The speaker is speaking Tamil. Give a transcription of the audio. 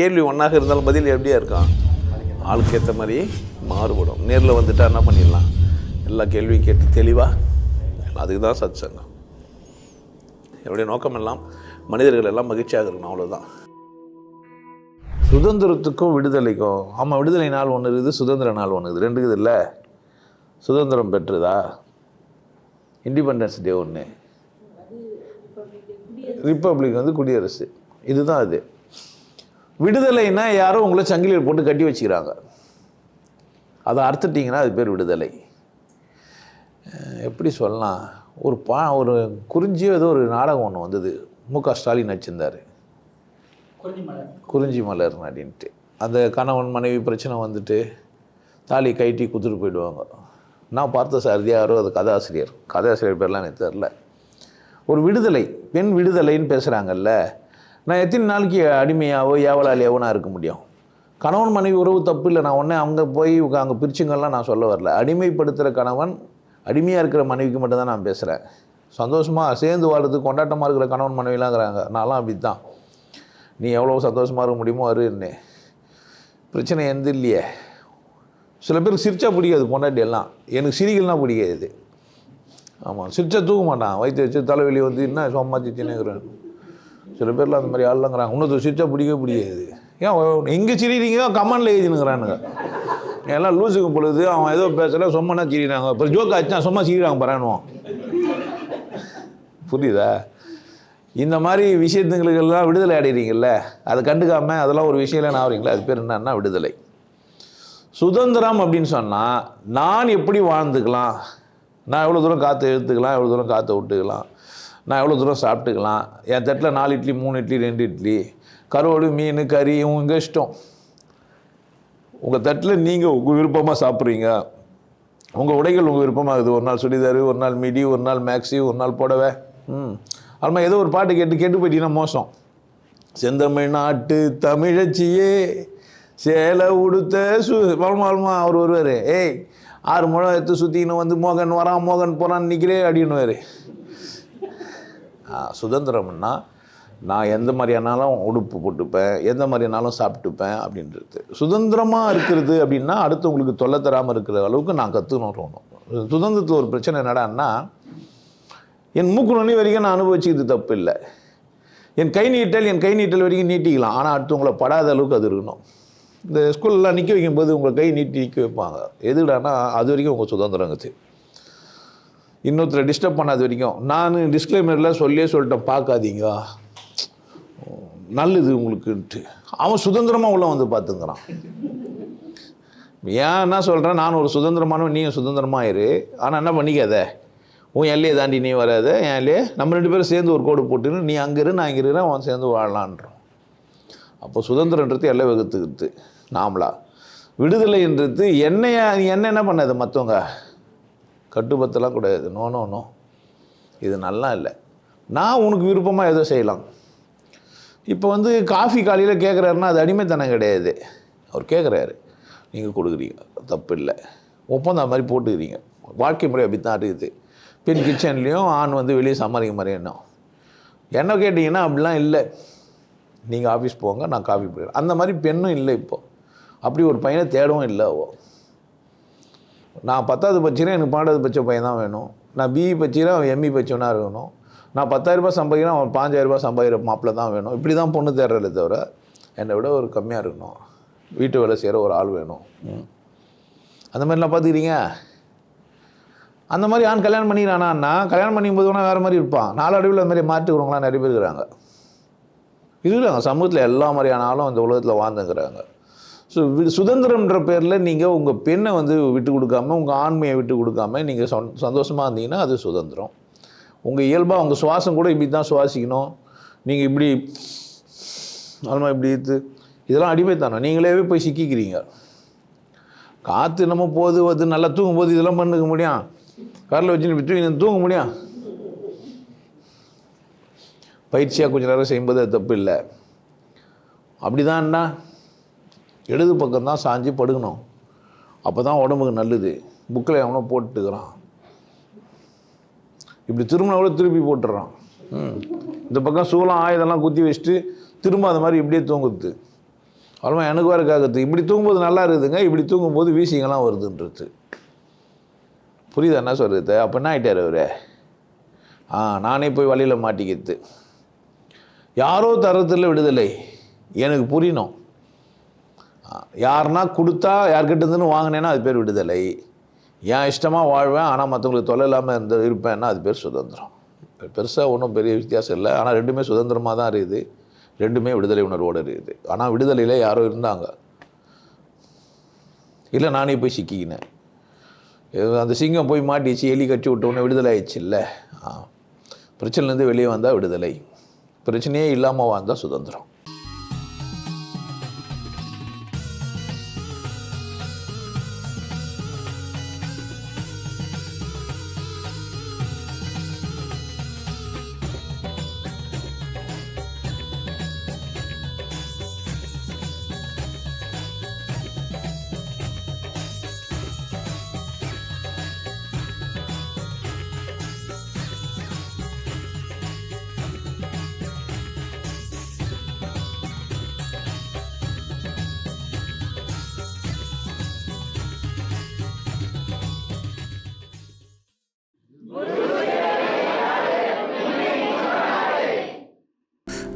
கேள்வி ஒன்றாக இருந்தாலும் பதில் எப்படியா இருக்கான் ஆளுக்கு ஏற்ற மாதிரி மாறுபடும். நேரில் வந்துட்டா என்ன பண்ணிடலாம்? எல்லா கேள்வியும் கேட்டு தெளிவாக அதுக்கு தான் சத் சங்கம் என்னுடைய நோக்கம் எல்லாம் மனிதர்கள் எல்லாம் மகிழ்ச்சியாக இருக்கணும் அவ்வளோதான் சுதந்திரத்துக்கும் விடுதலைக்கும் ஆமாம் விடுதலை நாள் ஒன்று இருக்குது சுதந்திர நாள் ஒன்று இருக்குது. ரெண்டு இருக்குது இல்லை. சுதந்திரம் பெற்றுதா? இண்டிபெண்டன்ஸ் டே ஒன்று ரிப்பப்ளிக் வந்து குடியரசு. இதுதான் அது விடுதலைன்னா யாரோ உங்களை சங்கிலியில் போட்டு கட்டி வச்சுக்கிறாங்க. அதை அறுத்துட்டிங்கன்னா அது பேர் விடுதலை. எப்படி சொல்லலாம்? ஒரு பா ஒரு குறிஞ்சியோ ஏதோ ஒரு நாடகம் ஒன்று வந்தது. மு க ஸ்டாலின் நடிச்சிருந்தார். குறிஞ்சி மலர். அப்படின்ட்டு அந்த கணவன் மனைவி பிரச்சனை வந்துட்டு தாலி கைட்டி குத்துட்டு போயிடுவாங்க. நான் பார்த்த சாரதியா யாரோ அது கதாசிரியர். கதாசிரியர் பேர்லாம் எனக்கு தெரில. ஒரு விடுதலை பெண் விடுதலைன்னு பேசுகிறாங்கல்ல நான் எத்தனை நாளைக்கு அடிமையாவோ ஏவலாளியாவோ நான் இருக்க முடியும். கணவன் மனைவி உறவு தப்பு இல்லை. நான் ஒன்றே அங்கே போய் அங்கே பிரிச்சுங்கள்லாம் நான் சொல்ல வரல. அடிமைப்படுத்துகிற கணவன் அடிமையாக இருக்கிற மனைவிக்கு மட்டும்தான் நான் பேசுகிறேன் சந்தோஷமாக சேர்ந்து வாழ்றது கொண்டாட்டமாக இருக்கிற கணவன் மனைவிலாங்கிறாங்க. நான்லாம் அப்படி தான் நீ எவ்வளோ சந்தோஷமாக இருக்க முடியுமோ வருன்னு பிரச்சனை எந்த இல்லையே. சில பேருக்கு சிரிச்சா பிடிக்காது பொண்டாட்டி எல்லாம். எனக்கு சிரிக்கலாம் பிடிக்காது. ஆமாம் சிரிச்சா தூக்க மாட்டான். வயிற்று வச்சு தலைவலி வந்து என்ன சும்மா சிரிச்சுன்னுங்கிறேன் சில பேர்லாம் அந்த மாதிரி ஆளுங்கிறாங்க இன்னொரு சிரிச்சா பிடிக்கவே பிடிக்காது. ஏன் இங்கே சிரிக்கிறீங்க? கமனில் எழுதினுங்கிறானுங்க. எல்லாம் லூசுக்கு பொழுது அவன் ஏதோ பேசல சும்மானா சிரிக்கிறாங்க. அப்புறம் ஜோக் ஆச்சுன்னா சும்மா சிரிக்கிறாங்க பரானுவான் புரியுதா? இந்த மாதிரி விஷயத்துங்களுக்கெல்லாம் விடுதலை அடைகிறீங்கல்ல அதை கண்டுக்காம அதெல்லாம் ஒரு விஷயம் நான் ஆகிறீங்களா அது பேர் என்னன்னா விடுதலை. சுதந்திரம் அப்படின்னு சொன்னால் நான் எப்படி வாழ்ந்துக்கலாம்? நான் எவ்வளோ தூரம் காற்று இழுத்துக்கலாம் எவ்வளோ தூரம் காற்றை விட்டுக்கலாம்? நான் எவ்வளோ தூரம் சாப்பிட்டுக்கலாம்? என் தட்டில் நாலு இட்லி மூணு இட்லி ரெண்டு இட்லி. கருவாடு மீன் கறி உங்கள் இஷ்டம். உங்கள் தட்டில் நீங்கள் உங்கள் விருப்பமாக சாப்பிட்றீங்க. உங்கள் உடைகள் உங்கள் விருப்பமாக இருக்குது. ஒரு நாள் சுடிதாரு ஒரு நாள் மிடி ஒரு நாள் மேக்ஸி ஒரு நாள் புடவை. ம். அதுமாதிரி ஏதோ ஒரு பாட்டு கேட்டு கேட்டு போயிட்டீங்கன்னா மோசம். செந்தமிழ்நாட்டு தமிழச்சியே சேலை உடுத்த சு வாழ்மா அவர் வருவார். ஏய் ஆறு முழம் எடுத்து சுற்றின்னு வந்து மோகன் வரான் மோகன் போகிறான்னு நிற்கிறே அப்படின்னுவார் சுதந்திரம்னா நான் எந்த மாதிரியானாலும் உடுப்பு போட்டுப்பேன் எந்த மாதிரியானாலும் சாப்பிட்டுப்பேன் அப்படின்றது. சுதந்திரமாக இருக்கிறது அப்படின்னா அடுத்தவங்களுக்கு தொல்லை தராமல் இருக்கிற அளவுக்கு நான் கற்றுக்கணும் தோணும். சுதந்திரத்தில் ஒரு பிரச்சனை என்னடான்னா என் மூக்கு நுனி வரைக்கும் நான் அனுபவிச்சுக்கிறது தப்பு இல்லை. என் கை நீட்டல் என் கை நீட்டல் வரைக்கும் நீட்டிக்கலாம். ஆனால் அடுத்தவங்களை படாத அளவுக்கு அது இருக்கணும். இந்த ஸ்கூல்லாம் நிற்க வைக்கும்போது உங்களை கை நீட்டி நிற்க வைப்பாங்க. எதுடானா அது வரைக்கும் உங்கள் சுதந்திரங்கிறது இன்னொருத்தரை டிஸ்டர்ப் பண்ணாத வரைக்கும் நான் டிஸ்க்ளைமரில் சொல்லியே சொல்லிட்டேன் பார்க்காதீங்க. நல்லது உங்களுக்குன்ட்டு. அவன் சுதந்திரமாக உள்ள வந்து பார்த்துங்கிறான் ஏன் என்ன சொல்கிறேன் நான் ஒரு சுதந்திரமானவன் நீயும் சுதந்திரமாக இரு. ஆனால் என்ன பண்ணிக்காத? உன் எல்லையை தாண்டி நீ வராத. என் எல்லையே நம்ம ரெண்டு பேரும் சேர்ந்து ஒரு கோடு போட்டுன்னு நீ அங்கே இரு நான் இங்கே இருக்கிறேன் அவன் சேர்ந்து வாழலான்றோம் அப்போ சுதந்திரன்றது எல்லை வகுத்துக்குது நாமளா. விடுதலைன்றது என்னைய என்ன என்ன பண்ணாது மற்றவங்க கட்டுப்பத்தெல்லாம் கிடையாது. நோ நோ நோ இது நல்லா இல்லை. நான் உனக்கு விருப்பமாக ஏதோ செய்யலாம். இப்போ வந்து காஃபி காலையில் கேட்குறாருன்னா அது அடிமைத்தனம் கிடையாது. அவர் கேட்குறாரு நீங்கள் கொடுக்குறீங்க. தப்பு இல்லை. ஒப்பந்தம் மாதிரி போட்டுக்கிறீங்க. வாழ்க்கை முறை அப்படி தான் இருக்குது. பெண் கிச்சன்லேயும் ஆண் வந்து வெளியே சமாளிக்க மாதிரி என்ன என்ன கேட்டிங்கன்னா அப்படிலாம் இல்லை. நீங்கள் ஆஃபீஸ் போங்க நான் காஃபி போயிடுறேன். அந்த மாதிரி பெண்ணும் இல்லை இப்போது அப்படி ஒரு பையனை தேடவும் இல்லை அவ. நான் பத்தாவது படிச்சுனா எனக்கு பன்னெண்டாவது பட்ச பையன் தான் வேணும். நான் பிஇ படிச்சுனா அவன் எம்இ பட்சவனா இருக்கணும். நான் பத்தாயிரரூபா சம்பாதிக்கிறேன் அவன் பாஞ்சாயிரரூபா சம்பாதிக்கிற மாப்பிள்ள தான் வேணும். இப்படி தான் பொண்ணு தேடுறதே தவிர என்னை விட ஒரு கம்மியாக இருக்கணும். வீட்டு வேலை செய்கிற ஒரு ஆள் வேணும். ம். அந்த மாதிரிலாம் பார்த்துக்கிறீங்க? அந்த மாதிரி ஆண் கல்யாணம் பண்ணிக்கிறானா? கல்யாணம் பண்ணிக்கும்போது வேணால் வேறு மாதிரி இருப்பான். நாளடைவில் அந்த மாதிரி மாற்றிக்கிறவங்களாம் நிறைய பேர் இருக்கிறாங்க. இருக்கிறாங்க. சமூகத்தில் எல்லா மாதிரியான ஆளும் இந்த உலகத்தில் வாழ்ந்துங்கிறாங்க ஸோ சுதந்திரம்ன்ற பேரில் நீங்கள் உங்கள் பெண்ணை வந்து விட்டு கொடுக்காம உங்கள் ஆண்மையை விட்டு கொடுக்காம நீங்கள் சொந் சந்தோஷமாக இருந்தீங்கன்னா அது சுதந்திரம். உங்கள் இயல்பாக உங்கள் சுவாசம் கூட இப்படி தான் சுவாசிக்கணும். நீங்கள் இப்படி அதுமா இப்படி இது இதெல்லாம் அடிமைத்தானோ நீங்களே போய் சிக்கிக்கிறீங்க. காற்று நம்ம போது வந்து நல்லா தூங்கும் போது இதெல்லாம் பண்ணுக்க முடியும். காரில் வச்சு விட்டு தூங்க முடியும். பயிற்சியாக கொஞ்ச நேரம் செய்யும்போது அது தப்பு இல்லை. அப்படிதான்டா. இடது பக்கம் தான் சாஞ்சு படுக்கணும். அப்போ தான் உடம்புக்கு நல்லது. புக்கில் எவனோ போட்டுக்கிறான் இப்படி திரும்பினா கூட திருப்பி போட்டுடுறான் ம். இந்த பக்கம் சூளம் ஆயுதெல்லாம் குத்தி வச்சுட்டு திரும்ப அது மாதிரி இப்படியே தூங்குது அவ்வளோ எனக்கு வேறு காக்கிறது இப்படி தூங்கும்போது நல்லா இருக்குதுங்க. இப்படி தூங்கும்போது வீசிங்கெல்லாம் வருதுன்றது. புரியுதா? என்ன சொல்கிறது அப்போ என்ன ஆகிட்டார் அவர்? ஆ நானே போய் வழியில் மாட்டிக்கிறது யாரோ தரத்தில் விடுதலை. எனக்கு புரியணும். யாருன்னா கொடுத்தா யார்கிட்ட இருந்துன்னு வாங்கினேன்னா அது பேர் விடுதலை. ஏன் இஷ்டமாக வாழ்வேன் ஆனால் மற்றவங்களுக்கு தொலை இல்லாமல் இருந்து இருப்பேன்னா அது பேர் சுதந்திரம். பெருசாக ஒன்றும் பெரிய வித்தியாசம் இல்லை. ஆனால் ரெண்டுமே சுதந்திரமாக தான் இருக்குது. ரெண்டுமே விடுதலை உணர்வோடு இருக்குது. ஆனால் விடுதலையில் யாரோ இருந்தாங்க. இல்லை நானே போய் சிக்கிக்கினேன். அந்த சிங்கம் போய் மாட்டிச்சு எலி கட்டி விட்டோன்னே விடுதலை ஆயிடுச்சு இல்லை. ஆ. பிரச்சனைலேருந்து வெளியே வந்தால் விடுதலை. பிரச்சனையே இல்லாமல் வாழ்ந்தால் சுதந்திரம்.